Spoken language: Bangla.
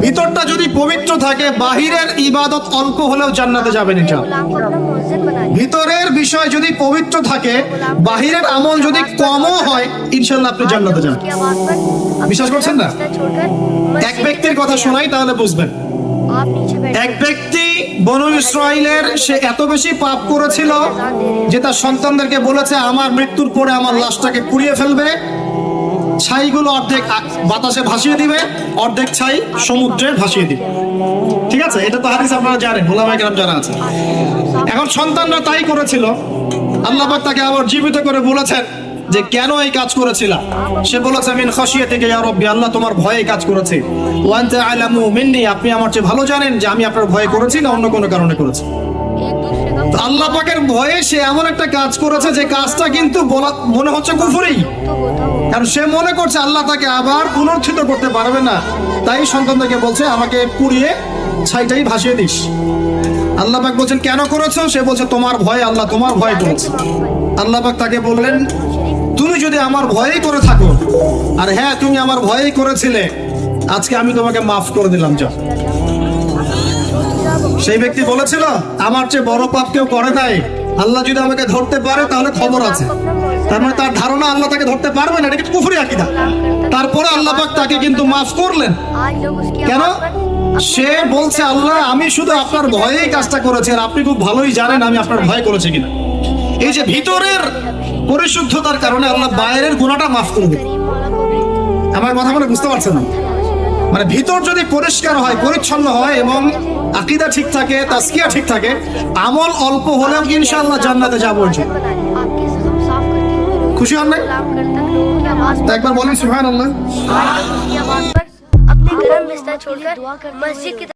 ভিতরটা যদি পবিত্র থাকে বাহিরের ইবাদত অল্প হলেও জান্নাতে যাবেন এটা ভিতরের বিষয় যদি পবিত্র থাকে বাহিরের আমল যদি কমও হয় ইনশাল্লাহ আপনি জান্নাতে যান বিশ্বাস করছেন না? এক ব্যক্তির কথা শোনাই তাহলে বুঝবেন। এক ব্যক্তি বন ইসরায়েলের সে এত বেশি পাপ করেছিল যে তার সন্তানদেরকে বলেছে আমার মৃত্যুর পরে আমার লাশটাকে পুড়িয়ে ফেলবে। ছাইগুলো অর্ধেক বাতাসে ভাসিয়ে দিবে, অর্ধেক ছাই সমুদ্রে ভাসিয়ে দিবে। ঠিক আছে? এটা তো হাদিস আপনারা জানেন ভোলাভাই কেরাম জানা আছে এখন সন্তানরা তাই করেছিল। আল্লাহবাক তাকে আবার জীবিত করে বলেছেন যে, কেন এই কাজ করেছিল? সে বলেছে, মিন খসিয়া থেকে ইয়া রব্বি, আল্লাহ তোমার ভয়ে কাজ করেছি। ওয়ান্তা আলামু মিন্নি, আপনি আমার চেয়ে ভালো জানেন যে আমি আপনার ভয়ে করেছি না অন্য কোনো কারণে করেছি? আল্লাহ পাকের ভয়ে সে এমন একটা কাজ করেছে যে কাজটা কিন্তু মনে হচ্ছে কুফুরি। কারণ সে মনে করছে আল্লাহ তাকে আবার পুনরুত্থিত করতে পারবে না। তাই সন্তান তাকে বলছে আমাকে পুড়িয়ে ছাইটাই ভাসিয়ে দিস। আল্লাহ পাক বলছেন কেন করেছ? সে বলছে তোমার ভয় আল্লাহ তোমার ভয় করেছে। আল্লাহ পাক তাকে বললেন তুমি যদি আমার ভয়েই করে থাকো আর হ্যাঁ তুমি আমার ভয়েই করেছিলে আজকে আমি তোমাকে মাফ করে দিলাম যা সেই ব্যক্তি বলেছিল, আমার চেয়ে বড় পাপ কেউ করে নাই। আল্লাহ যদি আমাকে ধরতে পারে, তাহলে খবর আছে। তার মানে তার ধারণা আল্লাহ তাকে ধরতে পারবে না, এটা কিন্তু কুফরি আকিদা। তারপরে আল্লাহ পাক তাকে কিন্তু মাফ করলেন। কেন? সে বলছে, আল্লাহ, আমি শুধু আপনার ভয়েই কাজটা করেছি, আর আপনি খুব ভালোই জানেন আমি আপনার ভয় করেছি কিনা। এই যে ভিতরের পরিশুদ্ধতার কারণে আল্লাহ বাইরের গুণাটা মাফ করবে আমার কথা মনে বুঝতে পারছেন? না মানে ভিতর যদি পরিষ্কার হয় পরিচ্ছন্ন হয় এবং আকিদা ঠিক থাকে তাস্কিয়া ঠিক থাকে আমল অল্প হলেও ইনশাআল্লাহ জান্নাতে যাবো ইনশাআল্লাহ। बना ली आपके जिस्म साफ करती हुई रूह খুশি হন নাই सलाम कर तक लोगों की आवाज তা একবার বলেন সুবহানাল্লাহ की आवाज पर अपने गर्म बिस्तर छोड़कर मस्जिद की